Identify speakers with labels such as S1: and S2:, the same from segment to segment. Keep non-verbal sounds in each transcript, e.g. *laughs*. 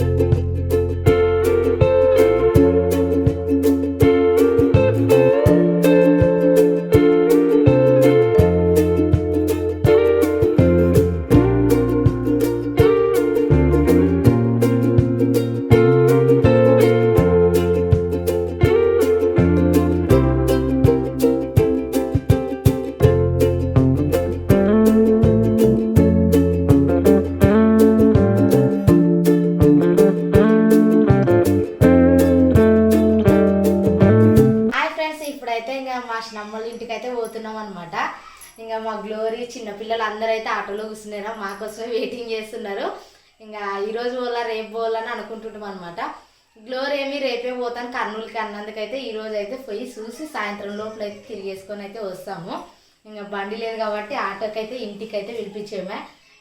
S1: Thank you. పోలా రేపు పోవాలని అనుకుంటున్నాం అనమాట గ్లోర్ ఏమి రేపే పోతాను కర్నూలుకి అన్నందుకైతే ఈ రోజు అయితే పోయి చూసి సాయంత్రం లోపల అయితే తిరిగేసుకొని అయితే వస్తాము. ఇంకా బండి లేదు కాబట్టి ఆటోకైతే ఇంటికైతే ఇంటికి అయితే పిలిపించామే.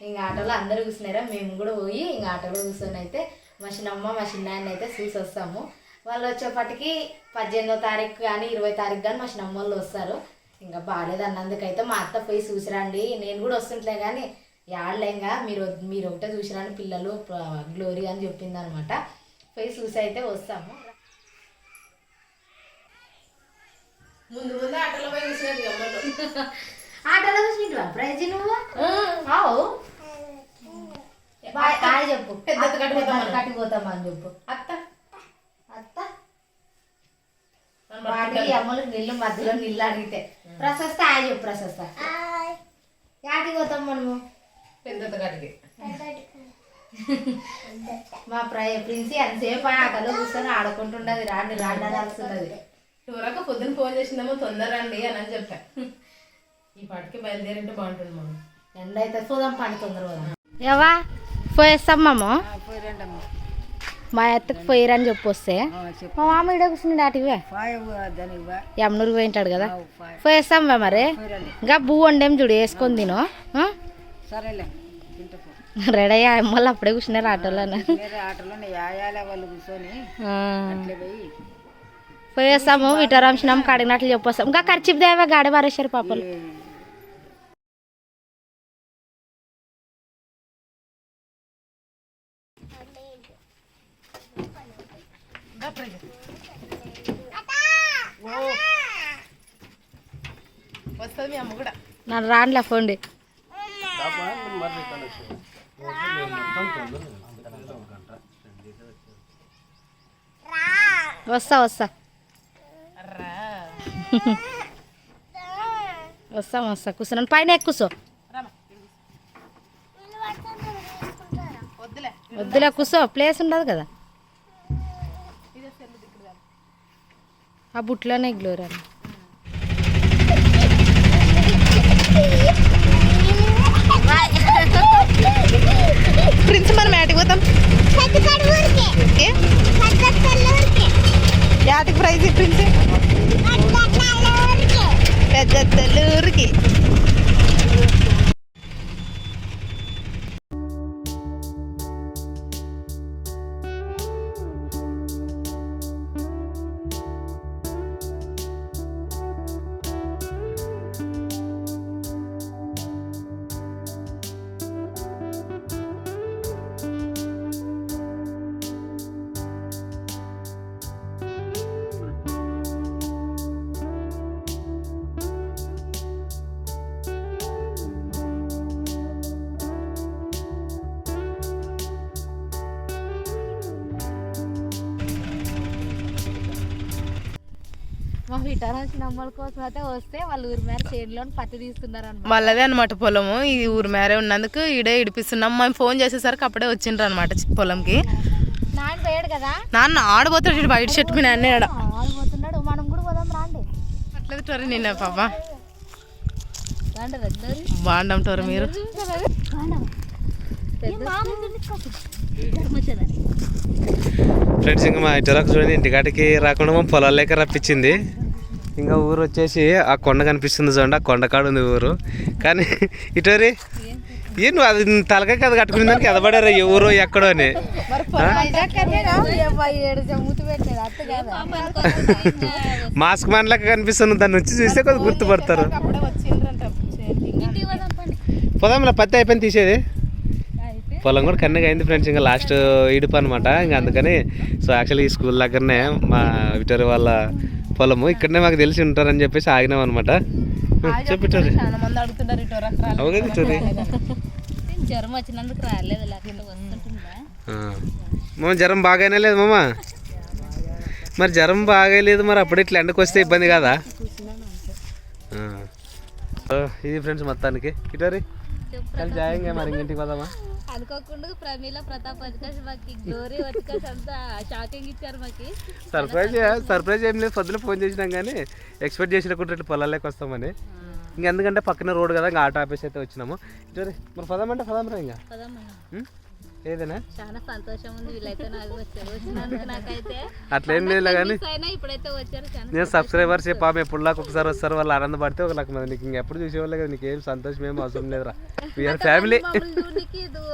S1: ఇంకా ఆటోలో అందరూ కూర్చున్నారా? మేము కూడా పోయి ఇంకా ఆటోలో కూర్చొని అయితే మా చిన్నమ్మ మా చిన్నాయన అయితే చూసి వస్తాము. వాళ్ళు వచ్చేపటికి పద్దెనిమిదో తారీఖు కానీ ఇరవై తారీఖు కానీ మా చిన్నమ్మ వాళ్ళు వస్తారు. ఇంకా బాగాలేదు అన్నందుకైతే మా అత్త పోయి చూసిరండి నేను కూడా వస్తుంటలే కానీ యాడలేంగా? మీరు మీరు ఒకటే చూసిరండి పిల్లలు గ్లోరీ అని చెప్పింది అనమాట పోయి చూసి అయితే వస్తాము.
S2: ముందు ముందు ఆటోలో పోయి గమ్మలు
S1: ఆటోలో చూసినవా ప్రైజ్ నువ్వు? బాయ్ హాయ్ చెప్పు. అని చెప్పు.
S2: అత్త.
S1: అత్త? వాటికి అమ్మలు నీళ్ళు మధ్యలో నీళ్ళు అడిగితే. ప్రశస్త హాయ్ చెప్పు ప్రశస్త. యాటికి పోతాం మనము?
S2: పెద్ద కాటికి
S1: మా ప్రయ ప్రిన్సి ఎంతసేపు ఆ ఆటలో కూర్చొని ఆడుకుంటుండదు. రాండి రాండి అని అరుస్తున్నది
S2: ఎవరొక పొద్దున ఫోన్ చేసిందేమో తొందర రండి అని అని చెప్పా. ఈ పాటికి బయలుదేరింటే బాగుంటుంది మనం
S1: ఎండ అయితే చూద్దాం పని తొందర పోదాం. ఏవా? పోయేస్తామమ్మ మా ఎత్తకు పోయిరని చెప్పి. వస్తే మా మామ ఇడ కూర్చున్నాడు అటువే యమునూరు పోయింటాడు కదా. పోయేస్తాం మరి? ఇంకా బూ వండేం చూడు వేసుకొని తిను?
S3: సరేలే తింటపో
S1: రెడీ అయ్యా అమ్మలు అప్పుడే కూర్చున్నారు ఆటోలోనే.
S3: వేరే ఆటోలోనే యాయాలే వాళ్ళు కూర్చొని.
S1: ఆ.
S3: అట్లే పోయి.
S1: పోయేస్తాము విటరాంశనం కడిగినట్లు చెప్పొస్తాం. ఇంకా ఖర్చు దేవా గాడి పారేశారు పాపలు.
S2: వస్తుంది మీ అమ్మ కూడా.
S1: నన్ను రాండ్లే ఫోండి వస్తా వస్తా.
S2: అర్రా
S1: వస్తాం వస్తా కూర్చున్నాను పైన ఎక్కుసో
S2: రామా వద్దులే.
S1: కూర్చో. ప్లేస్ ఉండదు కదా. ఆ బుట్లోనే గ్లోరా
S2: ప్రిన్స్ మనం యాటికి పోతాం? ఏ? Prize prince? పెద్ద ఊరికి.
S1: మా విటరాంశన అమ్మల కోసం అయితే వస్తే వాళ్ళు ఊరి మేర చేనులో పత్తి తీస్తున్నారు అనమాట
S2: వాళ్ళదే అనమాట పొలము. ఈ ఊరు మేరే ఉన్నందుకు ఈడే ఇడిపిస్తున్నాం. మేము ఫోన్ చేసేసరికి అప్పుడే వచ్చిండ్రు అనమాట పొలంకి.
S1: నాన్న పోయాడు కదా?
S2: నాన్న ఆడబోతాడు చూడు బయట చెట్టు మీ నాన్న ఆడ.
S1: ఆడిపోతున్నాడు. మనం కూడా పోదాం రాండి.
S2: అట్లేదు టోరీ నిన్న పాప. బాగుండం టోరు మీరు.
S4: ఫ్రెండ్స్ ఇంకా మా ఇటరకు చూడండి ఇంటికాటికి రాకుండా మా పొలాలేక రప్పించింది. ఇంకా ఊరు వచ్చేసి ఆ కొండ కనిపిస్తుంది చూడండి ఆ కొండ కాడ ఉంది ఊరు. కానీ ఇటోరి ఏ నువ్వు అది తలకాయ కదా కట్టుకునే దానికి ఎదబడారు ఏ ఊరో ఎక్కడో అని. *laughs* మాస్క్ మనలాగా కనిపిస్తుంది దాన్ని వచ్చి చూస్తే కొద్దిగా గుర్తుపడతారు. పోదాంలా పత్తి అయిపోయింది తీసేది. పొలం కూడా కన్నగా అయింది ఫ్రెండ్స్ ఇంకా లాస్ట్ ఇడుపు అనమాట ఇంకా అందుకని సో యాక్చువల్లీ ఈ స్కూల్ దగ్గరనే మా విటోరి వాళ్ళ పొలము. ఇక్కడనే మాకు తెలిసి ఉంటారని చెప్పేసి ఆగినాం అనమాట చెప్పు విటోరి
S2: చాలా మంది అడుగుతున్నారు ఇటు రకరాలు
S4: అవును కదా విటోరి
S5: జ్వరం వచ్చినందుకు రాలేదు లేకపోతే వస్తుంటుందా?
S4: మామ జ్వరం బాగానే లేదు మామ? మరి జ్వరం బాగాలేదు మరి అప్పుడు ఇట్లా ఎండకు వస్తే ఇబ్బంది కాదా? ఇది ఫ్రెండ్స్ మొత్తానికి. ఇటోరి జాయంగా మరి ఇంటికి పోదామా?
S5: అనుకోకుండా ప్రమీల ప్రతాప్ వచ్చేసి మాకు గ్లోరీ వచ్చేసి అంతా షాకింగ్ ఇచ్చారు మాకు.
S4: సర్ప్రైజ్ సర్ప్రైజ్ ఏం లేదు. పొద్దున ఫోన్ చేసినాం కానీ ఎక్స్పెక్ట్ చేసినప్పుడు ఇట్లా పొలాల్లోకి వస్తామని. ఇంకా ఎందుకంటే పక్కన రోడ్ కదా ఇంకా ఆటో ఆఫీస్ అయితే వచ్చినాము. ఇటు మరి పదామంటే పదాం ఇంకా. ఉం? ఏదైనా?
S5: చాలా సంతోషం ఉంది వీళ్ళైతే నాకు వచ్చారు. వచ్చినందుకు నాకైతే
S4: అట్లేం లేదు కానీ
S5: ఇప్పుడైతే వచ్చారు.
S4: నేను సబ్స్క్రైబర్స్ పాపం ఎప్పుడులాగా ఒకసారి వస్తారు వాళ్ళు ఆనందపడితే ఒక లక్ష మంది. నీకు ఇంకెప్పుడు చూసేవాళ్ళే కదా నీకేం సంతోషం ఏం అవసరం లేదురా. వీఆర్ ఫ్యామిలీ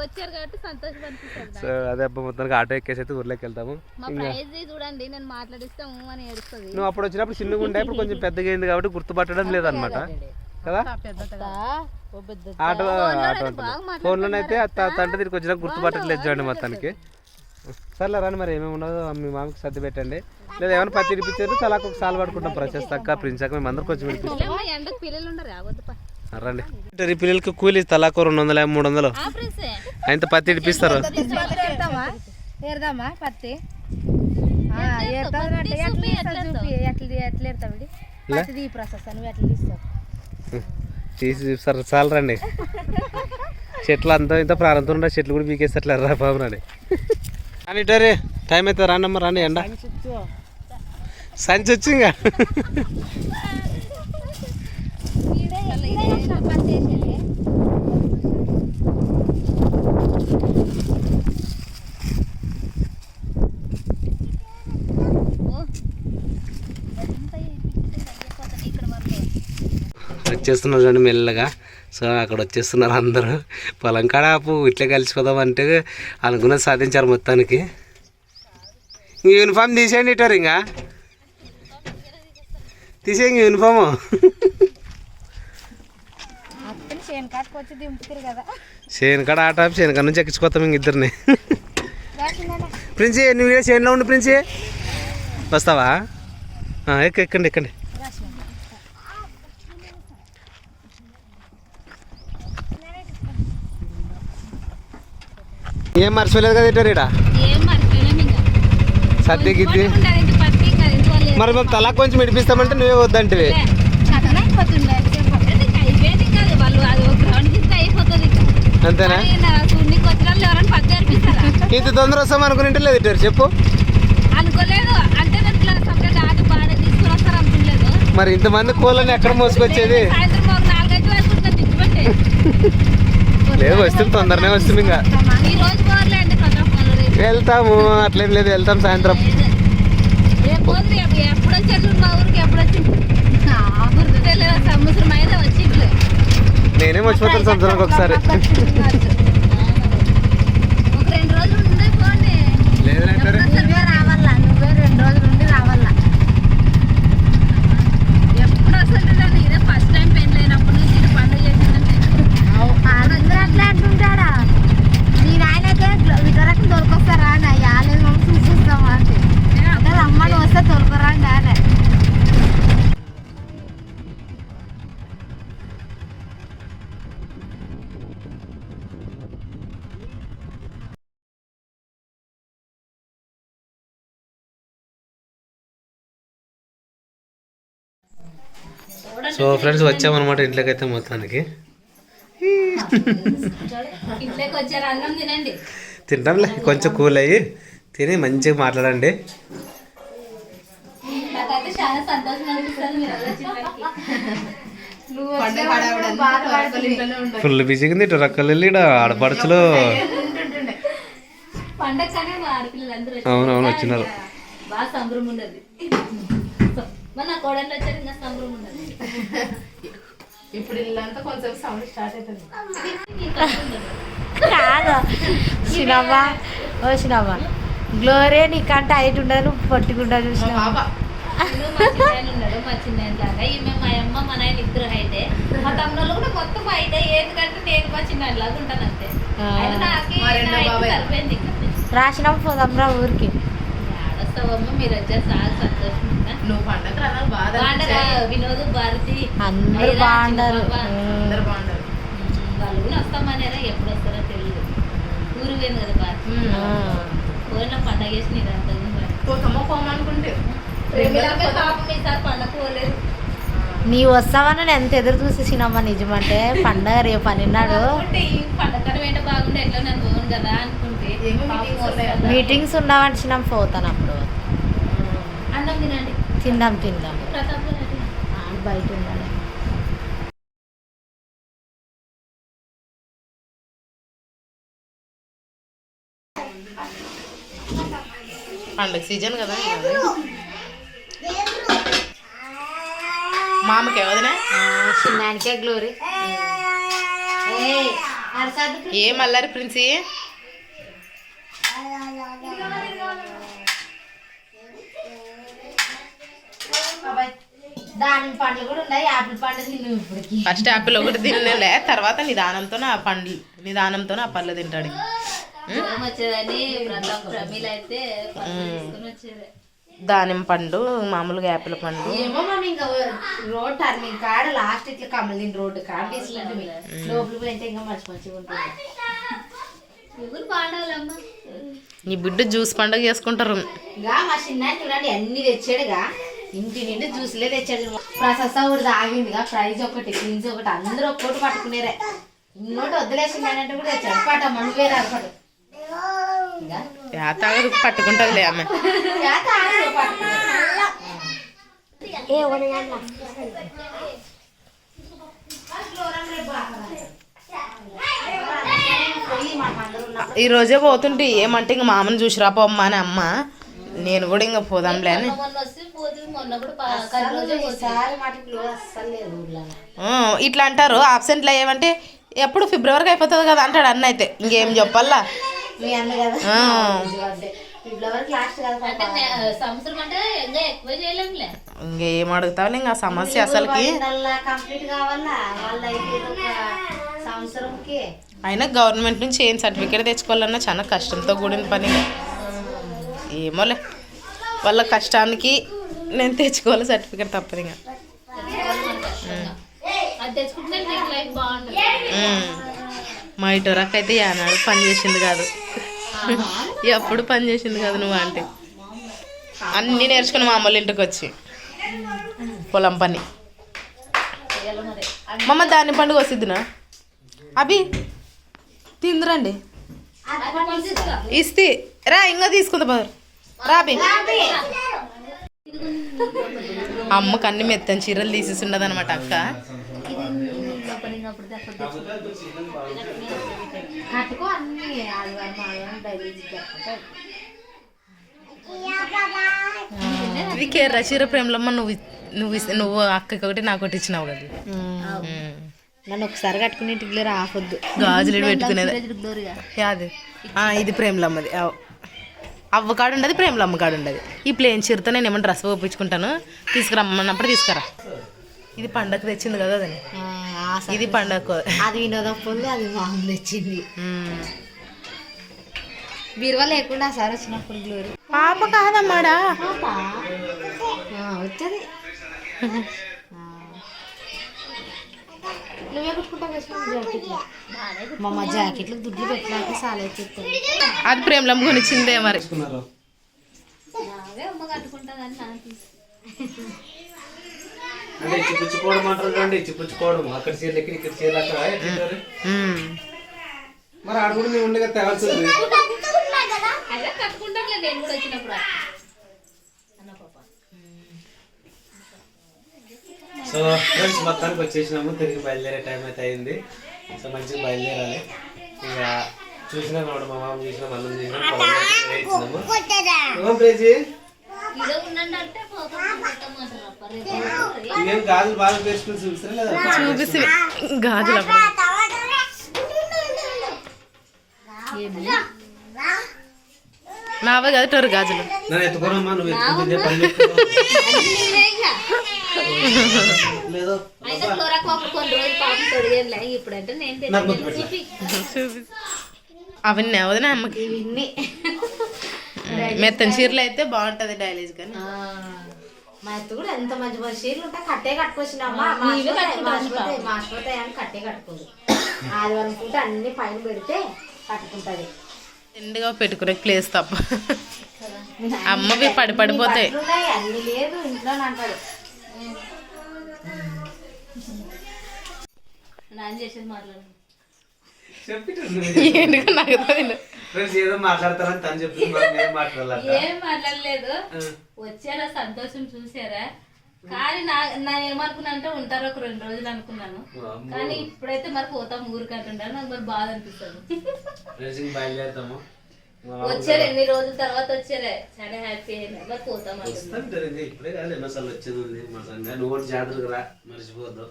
S5: వచ్చారు కాబట్టి సంతోషం అనిపిస్తుంది
S4: సో అదే అబ్బా మొత్తానికి ఆటో ఎక్కేసి అయితే ఊర్లోకి వెళ్తాము.
S5: చూడండి నేను మాట్లాడిస్తాము అని ఏడుస్తుంది.
S4: నువ్వు అప్పుడు వచ్చినప్పుడు చిన్నగా ఉండే ఇప్పుడు కొంచెం పెద్దగా అయింది కాబట్టి గుర్తుపట్టడం లేదనమాట కదా? ఆటో ఆటో ఫోన్లోనైతే అంటే దీనికి వచ్చినా గుర్తుపట్టట్లేదు చూడండి మొత్తానికి. సర్లే రాని మరి ఏమేమి ఉండదో మీ మామకి సర్ది పెట్టండి. లేదా ఏమైనా పత్తి ఇడిపించారు తలా ఒక సాల్ పడుకుంటాం ప్రశస్త అక్క ప్రిన్స్ అక్క మేము అందరం కొంచెం ఇడిపిస్తాం
S5: మా ఎండకు పిల్లలు ఉండరు రావద్దు పా
S4: రండి. ఈ పిల్లలకి కూలి తలాకు రెండు వందల మూడు వందలు.
S5: ఆ ఫ్రెండ్స్
S4: ఆయనతో పత్తి ఇడిపిస్తారు
S5: ప్రాసెస్ నువ్వు ఎట్లా తీస్తావు?
S4: తీసి చూపిస్తారు చాలు రండి చెట్లు అంతా ఇంత ప్రారంభం ఉండే చెట్లు కూడా పీకేస్తట్లేరు రా బాబు రండి అని ఇటరే టైం అయితే రాండమ్మ రండి ఎండ. సంచి వచ్చి ఇంకా. వచ్చేస్తున్నారు చూడండి మెల్లగా. సో అక్కడ వచ్చేస్తున్నారు అందరూ. పొలం కాడ ఆపు ఇట్లా కలిసిపోదాం అంటే అనుకున్నది సాధించారు మొత్తానికి. ఇంక యూనిఫామ్ తీసేయండి ఇటారు ఇంకా. తీసే ఇంక యూనిఫాము.
S5: చేను కాటుకొచ్చి దింపుతారు కదా.
S4: చేను కాడ ఆట ఆపి చేను కాడ నుంచి ఎక్కించుకోతాం ఇంక ఇద్దరిని. ప్రిన్సి నువ్వు చేనులో ఉండు ప్రిన్సి. వస్తావా? ఎక్కండి ఎక్కండి. ఏం మర్చిపోలేదు కదా ఇటారు ఇక్కడ సర్ది గిద్ది. మరి మేము తలా కొంచెం ఇడిపిస్తామంటే నువ్వే వద్దంటివి. అంతేనా? ఇంత తొందర వస్తాం అనుకుని లేదు ఇటారు చెప్పు.
S5: అనుకోలేదు. అంటే
S4: మరి ఇంతమంది కోళ్ళని ఎక్కడ మోసుకొచ్చేది? లేదు వస్తుంది తొందరనే వస్తుంది ఇంకా
S5: ఈ రోజు పోర్లే అంటే కొంచెం ఫోన్లో రేపు
S4: వెళ్తాము. అట్లేం లేదు వెళ్తాం సాయంత్రం. నేనే మర్చిపోతాను సంవత్సరానికి ఒకసారి. *laughs* లేదంటారు
S5: నువ్వే రావాలా నువ్వే రెండు రోజులు ఉండి రావాలా ఎప్పుడు వస్తుంటుందండి ఇదే ఫస్ట్ టైం పెళ్ళి అయినప్పటి నుంచి ఇది పండుగ చేసిందంటే అందరూ అట్లా అంటుంటాడా మీ నాయనకే విటరకు దొరకొస్తారా అని యాలేదు మమ్మల్ని చూసిస్తామా అంటే అంటే రమ్మని వస్తే దొరకరా అని
S4: సో ఫ్రెండ్స్ వచ్చామన్నమాట ఇంట్లోకి అయితే మొత్తానికి.
S5: ఇంట్లోకి వచ్చారు అన్నం తినండి.
S4: తింటాంలే కొంచెం కూల్ అయ్యి తిని మంచిగా మాట్లాడండి.
S2: ఉండదు
S4: ఫుల్ బిజీగా ఉంది ఇటు రక్కలు ఆడపడుచులు. అవునవును వచ్చినారు.
S5: బాగా సంబరం ఉన్నది. మన నా కోడళ్ళు వచ్చారు ఇంకా సంబరం ఉన్నది
S2: ఇప్పుడు ఇల్లంతా కొంచెం సౌండ్ స్టార్ట్ అవుతుంది.
S1: కాదు. ఓ చిన్నమ్మ. గ్లోరీ నీకంటే హైట్ ఉండదు నువ్వు చూసినావా?
S2: పాప.
S5: నేను మా ఈమె మా అమ్మ మా నాయన ఇద్దరు హైటే. మా తమ్ముళ్ళు కూడా మొత్తం హైటే ఎందుకంటే నేను మా చిన్నాయన లాగా ఉంటాను అంతే.
S1: రాసినాం పోదాంరా ఊరికి.
S5: ఆడస్తావమ్మ మీరు వచ్చే చాలా సంతోషంగా
S2: నువ్వు పండగ రావాలి బాగా
S5: బాగుండగా వినోద్ భారతి.
S1: అందరూ బాగుంటారు
S5: చిన్నబాబా.
S2: అందరు బాగుంటారు
S5: వాళ్ళు కూడా వస్తామనేరా ఎప్పుడు వస్తారో తెలియదు ఊరు పోయింది కదా భారతి. పోయిన పండగ చేసి నీరు అంత
S2: పోకమ్మ పోమనుకుంటే
S5: ఈసారి పండగ పోలేదు.
S1: నీ వస్తావని నేను ఎంత ఎదురు చూసేసినమ్మా నిజమంటే పండగ రేపు.
S2: ఉన్నాయా?
S1: మీటింగ్స్ ఉన్నావంటే చిన్న పోతాను అప్పుడు. తిందాం తిందాం. బయట
S2: పండుగ సీజన్ కదా. మామకి వదినా
S1: చిన్నానికే గ్లోరీ
S2: ఏ మల్లారి ప్రిన్సి?
S1: దాని పండ్లు కూడా ఉన్నాయి యాపిల్ పండు తిను ఇప్పటికి.
S2: ఫస్ట్ యాపిల్ ఒకటి తినలే తర్వాత నిదానంతో ఆ పండ్లు నిదానంతో ఆ పళ్ళు తింటాడు.
S5: వచ్చేదని అయితే వచ్చేది.
S2: దానిమ్మ పండు మామూలుగా యాపిల్ పండు.
S1: ఏమో మనం ఇంకా రోడ్ టర్నింగ్ కాడ లాస్ట్ ఇట్లా కమలిన రోడ్డు కాడ తీసుకుంటే లోపలికి పోయింటే ఇంకా మంచి మంచిగా ఉంటుంది
S2: నీ బిడ్డ జ్యూస్ పండుగ చేసుకుంటారు.
S1: ఇంకా మా చిన్న చూడండి అన్ని తెచ్చాడుగా ఇంటి నిండి జ్యూస్లే తెచ్చాడు. ప్రశస్త కూడా తాగిందిగా ప్రైజ్ ఒకటి క్రీమ్స్ ఒకటి అందరూ ఒక్కోటి పట్టుకునేరే. ఇన్నోటి వదిలేసిందంటే కూడా తెచ్చాడు. పట ఇంకా
S2: యా తాగదు పట్టుకుంటుందిలే ఆమె. ఈ రోజే పోతుంటే ఏమంటే ఇంక మామని చూసి రాపోమ్మ అని అమ్మ. నేను కూడా ఇంకా పోదాంలే అని. ఇట్లా అంటారు ఆబ్సెంట్లు అయ్యేవంటే ఎప్పుడు ఫిబ్రవరికి అయిపోతుంది కదా అంటాడు అన్న అయితే. ఇంకేం చెప్పాలా?
S1: మీ అన్న కదా.
S5: సంవత్సరం అంటే ఇంకా ఎక్కువ
S2: ఇంకేం అడుగుతావు ఇంకా సమస్య అసలుకి. అయినా గవర్నమెంట్ నుంచి ఏం సర్టిఫికేట్ తెచ్చుకోవాలన్నా చాలా కష్టంతో కూడిన పని. ఏమోలే. వాళ్ళ కష్టానికి నేను తెచ్చుకోవాలి సర్టిఫికేట్ తప్పదు ఇంకా. మా ఇటువరకు అయితే యానాడు పని చేసింది కాదు. ఎప్పుడు పని చేసింది కాదు నువ్వు అంటే అన్నీ నేర్చుకుని మా అమ్మల ఇంటికి వచ్చి. పొలం పని. మమ్మ దాని పండుగ వస్తుందినా అభి తిందురండి. ఇస్తే రా ఇంకా తీసుకుందా బదరు రాబి అమ్మకు అన్ని మెత్తని చీరలు తీసేసి ఉండదు అనమాట అక్క
S1: కట్టుకో అన్ని ఆదివారం ఆదివారం డైలీ
S2: ఇది కేర్ర చీర ప్రేమలమ్మ నువ్వు నువ్వు నువ్వు అక్కకి ఒకటి నాకు ఒకటి ఇచ్చినావు కదా.
S1: నన్ను ఒకసారి కట్టుకుని ఇంటికి రావద్దు.
S2: గాజులు పెట్టుకునేది. ఆ, ఇది ప్రేమలమ్మది. అవ్. అవ్వ కాడు ఉండదు ప్రేమలమ్మ కాడు ఉండదు. ఈ ప్లేన్ చీరతో నేను ఏమన్నా డ్రెస్ ఒప్పించుకుంటాను తీసుకురమ్మన్నప్పుడు తీసుకురా. ఇది పండగ తెచ్చింది కదా అదని ఇది పండగ.
S1: అది వినోదప్పుడు అది బాగుంది వచ్చింది బీరువా లేకుండా సార్ వచ్చినప్పుడు గ్లోరీ.
S2: పాప కాదమ్మాడా?
S1: వచ్చేది. నువ్వే కుట్టుకుంటావు జాకెట్లు? మా అమ్మ జాకెట్లు దుడ్లు పెట్టినాక సాలే చెప్తాను
S2: అది ప్రేమలమ్మ కొనిచ్చిందే మరి.
S5: అవే అమ్మ కట్టుకుంటుందని నాకు
S4: అంటే ఇచ్చిపుచ్చుకోవడం అంటారు అండి ఇచ్చిపుచ్చుకోవడం అక్కడ చీరలు ఎక్కడ ఇక్కడ చీరలు అక్కడ. మరి? ఆడ కూడా మేము ఉండగా తేవాల్సింది సో ఫ్రెండ్స్ మొత్తానికి వచ్చేసినాము. తిరిగి బయలుదేరే టైం అయితే అయింది. సో మంచిగా బయలుదేరాలి. ఇక చూసినా మా మామ చూసినా మళ్ళీ చూసినా వేయించినాము ఏమో ప్రేజీ? ఇవేం గాజులు బాగా పేర్చుకుని చూపిస్తారా లేదా?
S2: చూపిస్తే గాజులు అప్పుడు
S5: ఏమి
S2: నావే కదా టోరు గాజులు.
S4: నన్ను ఎత్తుకోరమ్మా నువ్వు ఎత్తుకుంటే పని. లేదో
S5: ఇప్పుడంటే నేను చూపి.
S2: అవన్నీ అవదనే అమ్మకి.
S1: ఇవన్నీ.
S2: మెత్తని చీరలు అయితే బాగుంటది డైలీజ్ కానీ.
S1: మా కూడా ఎంత మంచి మంచి చీరలు ఉంటాయి. కట్టే కట్టుకొచ్చినమ్మా మాసిపోతాయి అని కట్టే కట్టుకోదు. ఆదివారం పూట అన్ని పైన పెడితే కట్టుకుంటది.
S2: ఎండుగా పెట్టుకునే ప్లేస్ తప్ప. అమ్మవి పడి పడిపోతాయి.
S1: అన్ని లేదు ఇంట్లో అంటాడు
S5: నాన్న చేసేది మాట్లాడు. *laughs*
S2: ఎందుకు నాకు తెలియదు.
S4: ఫ్రెండ్స్ ఏదో మాట్లాడతారని తను చెప్తుంది మరి నేను మాట్లాడాలంట
S5: ఏం మాట్లాడలేదు. వచ్చారా సంతోషం చూసారా? కానీ నా నేను ఏమనుకున్నా అంటే ఉంటారు ఒక రెండు రోజులు అనుకున్నాను. కానీ ఇప్పుడైతే మరి పోతాం ఊరికి అంటుంటారు నాకు మరి బాధ అనిపిస్తుంది.
S4: బయలుదేరుతాము.
S5: వచ్చారు ఎన్ని రోజుల తర్వాత వచ్చారే? చాలా హ్యాపీ అయినా మరి పోతాం.
S4: వస్తుంటారు ఇప్పుడే కాదు వచ్చేది ఉంది మా సంఘ నువ్వు కూడా జాతరకు రా మర్చిపోద్దు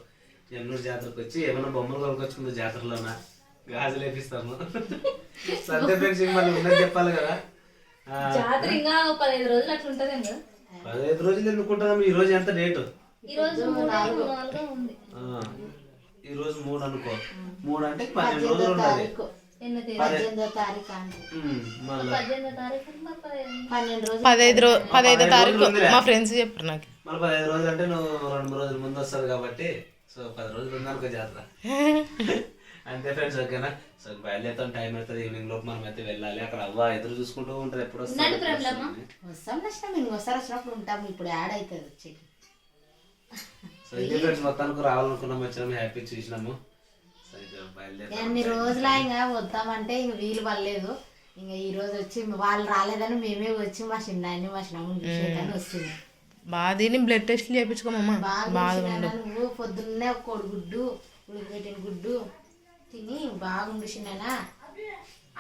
S4: ఎన్నో జాతరకు వచ్చి ఏమైనా బొమ్మలు కొనుక్కొచ్చుకుంది జాతరలోనా? గాజులు వేపిస్తాము *laughs* సండే ఫ్రెండ్స్ ఇంక మళ్ళీ ఉన్నది చెప్పాలి కదా. ఆ,
S5: జాతర ఇంకా ఒక పదిహేను రోజులు అట్లా ఉంటదేమో. కదా
S4: పదహైదు రోజులు ఈ రోజు ఎంత డేటు?
S5: ఈ రోజు మూడు నాలుగు. ఉంది.
S4: ఆ, ఈ రోజు మూడు అనుకో. మూడు అంటే పన్నెండు రోజులు.
S2: పదహైదు పదహైదు తారీఖు మా ఫ్రెండ్స్ చెప్పారు నాకు.
S4: మళ్ళీ పదహైదు రోజులు అంటే నువ్వు రెండు మూడు రోజుల ముందు వస్తుంది కాబట్టి సో పది రోజులు ఉందనుకో జాతర. *laughs* అంతే ఫ్రెండ్స్ ఓకేనా సో బయలుదేరుతాం టైం అవుతుంది ఈవినింగ్ లోపు మనం అయితే వెళ్ళాలి. అక్కడ అవ్వ ఎదురు చూసుకుంటూ ఉంటుంది ఎప్పుడు
S1: వస్తాం ఇంకోసారి వచ్చినప్పుడు ఉంటాం ఇప్పుడు యాడ్ అవుతుంది వచ్చేది.
S4: సో ఇది ఫ్రెండ్స్ మొత్తానికి రావాలనుకున్నాం వచ్చినాము హ్యాపీ చూసినాము. సో ఇక బయలుదేరుతాం
S1: ఎన్ని రోజులు ఇంకా వద్దామంటే ఇంక వీలు పడలేదు. ఇంకా ఈ రోజు వచ్చి వాళ్ళు రాలేదని మేమే వచ్చి మా చిన్నాయన్ని మా చిన్నమ్మని వస్తుంది
S2: బాగా తిని బ్లడ్ టెస్ట్లు చేయించుకోమమ్మా
S1: బాగా పొద్దున్నే ఒక కోడిగుడ్డు ఉడకబెట్టిన గుడ్డు తిని బాగుండు చిన్న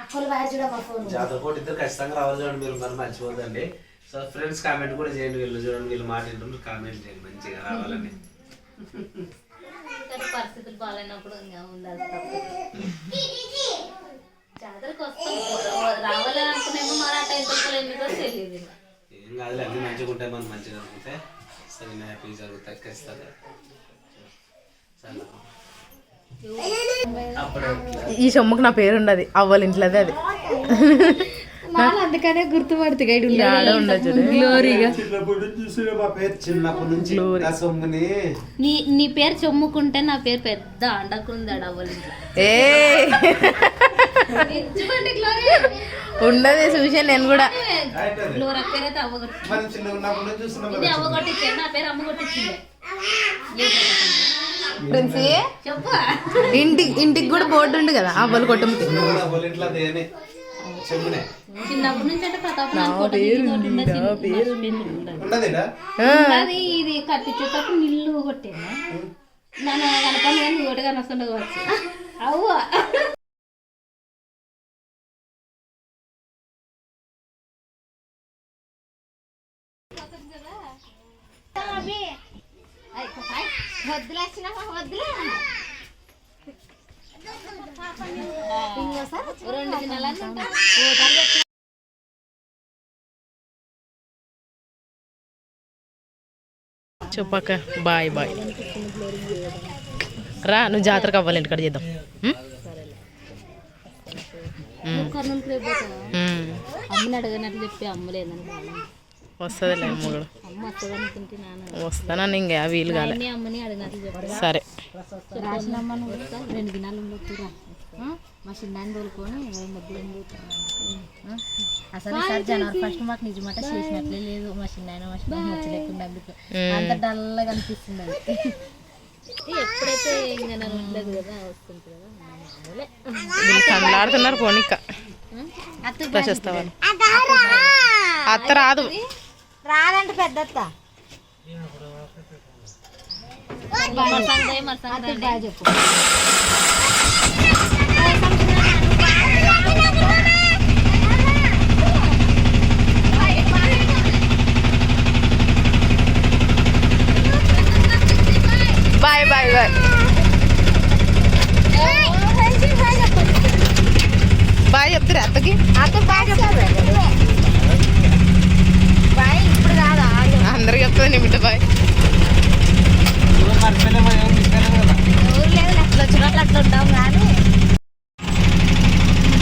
S1: అక్కలు బాగా చూడమ్మా ఫోన్.
S4: జాతర పోటీ ఇద్దరు ఖచ్చితంగా రావాలి చూడండి మీరు మరి మర్చిపోదండి సో ఫ్రెండ్స్ కామెంట్ కూడా చేయండి వీళ్ళు చూడండి వీళ్ళు మాట వింటుండ్రు కామెంట్ చేయండి మంచిగా రావాలని.
S5: పరిస్థితులు బాగాలేనప్పుడు ఇంకా ఉండాలి జాతరకు వస్తాం. రావాలని అనుకునేమో మరి ఆ టైం రోజులు తెలియదు.
S4: ఏం కాదులే అన్ని మంచిగా ఉంటాయి మనం మంచిగా అనుకుంటే సో నేను హ్యాపీ జరుగుతాయి ఖచ్చితంగా. సరే.
S2: ఈ సొమ్ముకు నా పేరు ఉండదు అవ్వాలి ఇంట్లోదే అది.
S1: అందుకనే గుర్తుపడుతుంది
S4: చూసిన చిన్నప్పటి నుంచి నా సొమ్ముని.
S5: నీ నీ పేరు చొమ్ముకుంటే నా పేరు పెద్ద అండకుందాడు అవ్వాలి
S2: ఏ. ఉండదు చూసా నేను కూడా.
S5: ఫ్లోర్ పేరైతే అవ్వగొట్టి నా పేరు అమ్మగొట్టించింది
S2: ఇంటి ఇంటికి కూడా బోర్డు ఉంది కదా
S4: ఇంట్లో అదేనే చెమ్మునే
S5: చిన్నప్పటి నుంచి అంటే ప్రతాప్ ఇది కట్టించేటప్పుడు నిల్లు కొట్టేనా నన్ను కనపడి కావచ్చు. అవ్వ. రెండు
S2: చెప్పాక బాయ్ బాయ్. రా నువ్వు జాతరకు అవ్వాలి ఇంటికాడ చేద్దాం.
S5: అమ్మని అడగనట్లు చెప్పి అమ్మలేదని.
S2: వస్తుందిలే
S5: అమ్మ నాన్న
S2: వస్తానని ఇంకా వీలు కాలే. సరే.
S1: రెండు దినాలు మా చిన్నాన్ని తోలుకొని మధ్యలో అసలు జనవరి ఫస్ట్ మాకు నిజమాట చేసినట్లే లేదు. మా చిన్నాయన మా చిన్న నచ్చలేకుండా అందుకు. అంత డల్గా అనిపిస్తుంది అది
S5: ఎప్పుడైతే ఇంకా నన్ను ఉండలేదు కదా వస్తుంది మామూలే.
S2: అత్త రాదు.
S1: రాదంటే పెద్దత్త
S5: మరసంగా మరసంగా
S1: బాగా చెప్పు
S2: బాయ్ బాయ్ బాయ్ బాయ్ చెప్తారా అత్తకి
S1: అత్త బాగా చెప్తారు మర్చిపోయినా బిడ్డ బాయ్.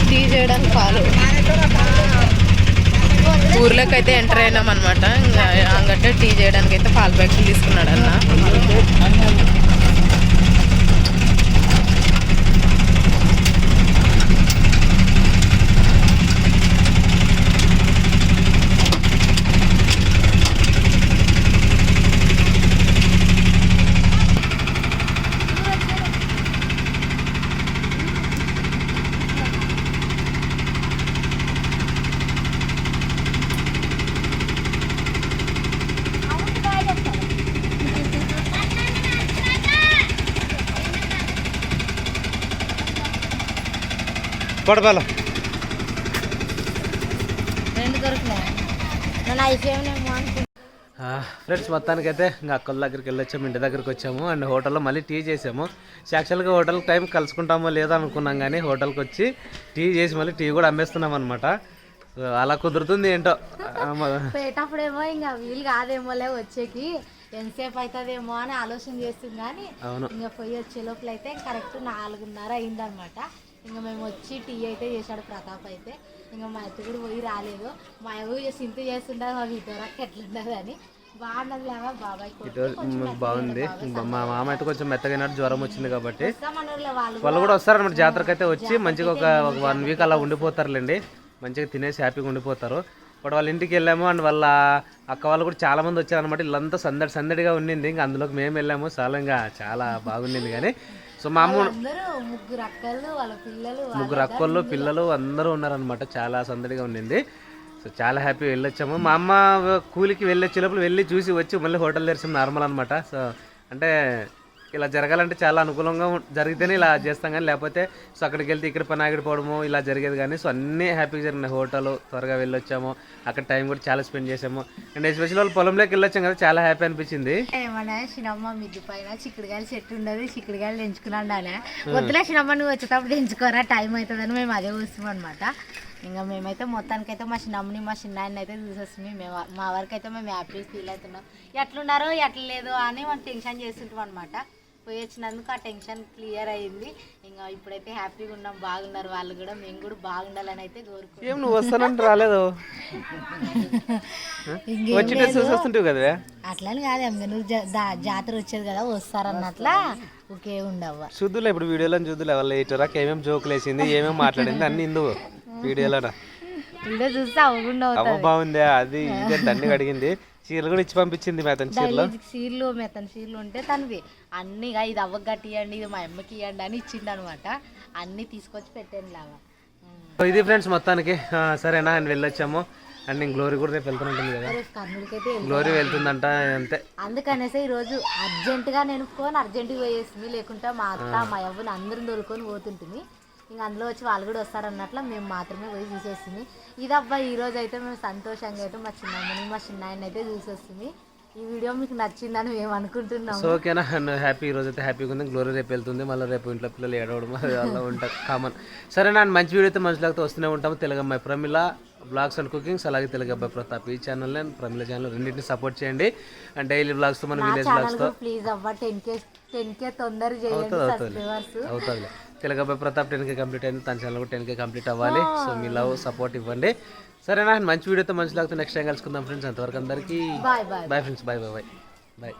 S1: టీ చేయడానికి పాలు.
S2: ఊర్లోకి అయితే ఎంటర్ అయినాం అనమాట ఇంకా అంగట్టే టీ చేయడానికి అయితే పాలు ప్యాకెట్లు తీసుకున్నాడు అన్న
S4: పడపాల ఫ్రెండ్స్ మొత్తానికి అయితే ఇంకా అక్కల దగ్గరికి వెళ్ళొచ్చాము ఇంటి దగ్గరికి వచ్చాము అండ్ హోటల్లో మళ్ళీ టీ చేసాము. యాక్చువల్గా హోటల్ టైం కలుసుకుంటామో లేదో అనుకున్నాం కానీ హోటల్కి వచ్చి టీ చేసి మళ్ళీ టీ కూడా అమ్మేస్తున్నాం అనమాట అలా కుదురుతుంది ఏంటో. ఆ, మ-
S1: పోయేటప్పుడేమో ఇంకా వీలు కాదేమోలే వచ్చేకి. ఎంతసేపు అవుతుందేమో అని ఆలోచన చేస్తుంది కానీ
S4: అవును.
S1: ఇంకా పోయి వచ్చే లోపల అయితే కరెక్ట్ నాలుగున్నర అయిందనమాట ఇంకా మేము వచ్చి టీ అయితే చేశాడు ప్రతాప్ అయితే. ఇంకా మా అత్త కూడా పోయి రాలేదు. మా అవ్వ సింత చేస్తుండదు మా విద్యరాకి ఎట్లుండదు అని.
S4: బాగుంది. మా మామ అయితే కొంచెం మెత్తగైనట్టు జ్వరం వచ్చింది కాబట్టి.
S1: వాళ్ళు
S4: కూడా వస్తారన్నమాట జాతరకి అయితే వచ్చి మంచిగా ఒక వన్ వీక్ అలా ఉండిపోతారులేండి. మంచిగా తినేసి హ్యాపీగా ఉండిపోతారు. ఇప్పుడు వాళ్ళ ఇంటికి వెళ్ళాము అండ్ వాళ్ళ అక్క వాళ్ళు కూడా చాలా మంది వచ్చారనమాట ఇల్లంతా సందడి సందడిగా ఉండింది. ఇంకా అందులోకి మేము వెళ్ళాము. చాలా ఇంకా చాలా బాగుండింది కానీ సో మా అమ్మ
S1: ముగ్గురు అక్కలు వాళ్ళ పిల్లలు
S4: ముగ్గురు అక్కళ్ళు పిల్లలు అందరూ ఉన్నారనమాట చాలా సందడిగా ఉండింది. సో చాలా హ్యాపీ వెళ్ళొచ్చాము. మా అమ్మ కూలికి వెళ్ళొచ్చే లోపల వెళ్ళి చూసి వచ్చి మళ్ళీ హోటల్ తెరిచాం నార్మల్ అనమాట సో అంటే ఇలా జరగాలంటే చాలా అనుకూలంగా జరిగితేనే ఇలా చేస్తాం కానీ లేకపోతే సో అక్కడికి వెళ్తే ఇక్కడ పని ఆగిడిపోవడము ఇలా జరిగేది కానీ సో అన్నీ హ్యాపీగా జరిగినాయి. హోటల్ త్వరగా వెళ్ళొచ్చాము. అక్కడ టైం కూడా చాలా స్పెండ్ చేసాము అండ్ ఎస్పెషల్ వాళ్ళు పొలంలోకి వెళ్ళొచ్చాం కదా చాలా హ్యాపీ అనిపించింది.
S1: మిద్ది పైన చిక్కుడుగాయలు చెట్టు ఉండదు చిక్కుడుగాయలు వద్దులే నువ్వు వచ్చేటప్పుడు ఎంచుకోరా టైం అవుతుందని మేము అదే వస్తాం అనమాట ఇంకా మేమైతే మొత్తానికైతే మా చిన్నమ్మని మా చిన్నాయన్ని అయితే చూసేస్తుంది మేము మా వరకు అయితే మేము హ్యాపీ ఫీల్ అవుతున్నాం. ఎట్లున్నారో ఎట్లా లేదు అని మనం టెన్షన్ చేస్తుంటాం అనమాట పోయి వచ్చినందుకు ఆ టెన్షన్ క్లియర్ అయ్యింది ఇంకా ఇప్పుడైతే హ్యాపీగా ఉన్నాం బాగున్నారు వాళ్ళు కూడా. మేము కూడా బాగుండాలని అయితే కోరుకుంటున్నాం.
S4: ఏం నువ్వు వస్తానంటే రాలేదు?
S1: ఇంకేం
S4: చూసి వస్తుంటావు కదా
S1: అట్లని కాదు అమ్మ నువ్వు జా- దా- జాతర వచ్చేది కదా వస్తారన్నట్లా ఒకే ఉండవ్వ.
S4: చూద్దులే ఇప్పుడు వీడియోలో చూద్దులే వాళ్ళ ఇటురాకి ఏమేమి జోకులు వేసింది ఏమేమి మాట్లాడింది అన్ని ఇందు వీడియోలో
S1: వీడియో చూస్తే అవ్వకుండా
S4: అవ్వ బాగుంది? అది ఇదే దండి అడిగింది. చీరలు కూడా ఇచ్చి పంపించింది మీ అతని చీరలో.
S1: డైలీ సీర్లు మెత్తని సీర్లు ఉంటే తనది అన్నిగా ఇది అవ్వకి ఇవ్వండి ఇది మా అమ్మకి ఇవ్వండి అని ఇచ్చిండు అనమాట అన్ని తీసుకొచ్చి పెట్టాను లాగా
S4: ఇది ఫ్రెండ్స్ మొత్తానికి. సరేనా అని వెళ్ళొచ్చాము. అండ్ నేను గ్లోరీ కూడా రేపు వెళ్తుంటుంది కదా. గ్లోరీ వెళ్తుందంట అంతే.
S1: అందుకనేసి ఈరోజు అర్జెంటుగా నేను ఫోన్ అర్జెంటుగా పోయేసింది లేకుంటే మా అత్త మా అవ్వని అందరం తోలుకొని పోతుంటుంది ఇంకా అందులో వచ్చి వాళ్ళు కూడా వస్తారన్నట్లు మేము మాత్రమే పోయి చూసేస్తుంది ఇదబ్బా ఈ రోజు అయితే మేము సంతోషంగా అయితే మా చిన్నమ్మని మా చిన్నాయన్ని అయితే చూసేస్తుంది ఈ వీడియో మీకు నచ్చిందని మేము అనుకుంటున్నాము.
S4: సో ఓకేనా? హ్యాపీ ఈ రోజు అయితే హ్యాపీగా ఉంది. గ్లోరీ రేపు వెళ్తుంది. మళ్ళీ రేపు ఇంట్లో పిల్లలు ఏడవడం *laughs* అలా ఉంటుంది కామన్. సరేనా అండ్ మంచి వీడియో అయితే మంచిలాగితే వస్తూనే ఉంటాము. తెలుగు అమ్మాయి ప్రమిళ బ్లాగ్స్ అండ్ కుకింగ్స్ అలాగే తెలుగు అబ్బాయి ప్రతాప్. ఈ ఛానల్ ప్రమిళ ఛానల్ రెండింటిని సపోర్ట్ చేయండి. అండ్ డైలీ బ్లాగ్స్తో మన విలేజ్ బ్లాగ్స్తో
S1: ప్లీజ్ అవ్వ టెన్ కే టెన్ కే తొందర చేయండి
S4: అవుతుంది అవుతుంది.
S1: సబ్స్క్రైబర్స్
S4: అవుతుంది తెలుగు అబ్బాయి ప్రతాప్ టెన్ కే కంప్లీట్ అయింది. తన ఛానల్ కూడా టెన్ కే కంప్లీట్ అవ్వాలి. సో మీ లవ్ సపోర్ట్ ఇవ్వండి. సరేనా? మంచి వీడియోతో మంచి లాగితే నెక్స్ట్ టైం కలుసుకుందాం ఫ్రెండ్స్ అంతవరకు అందరికీ bye friends bye bye bye bye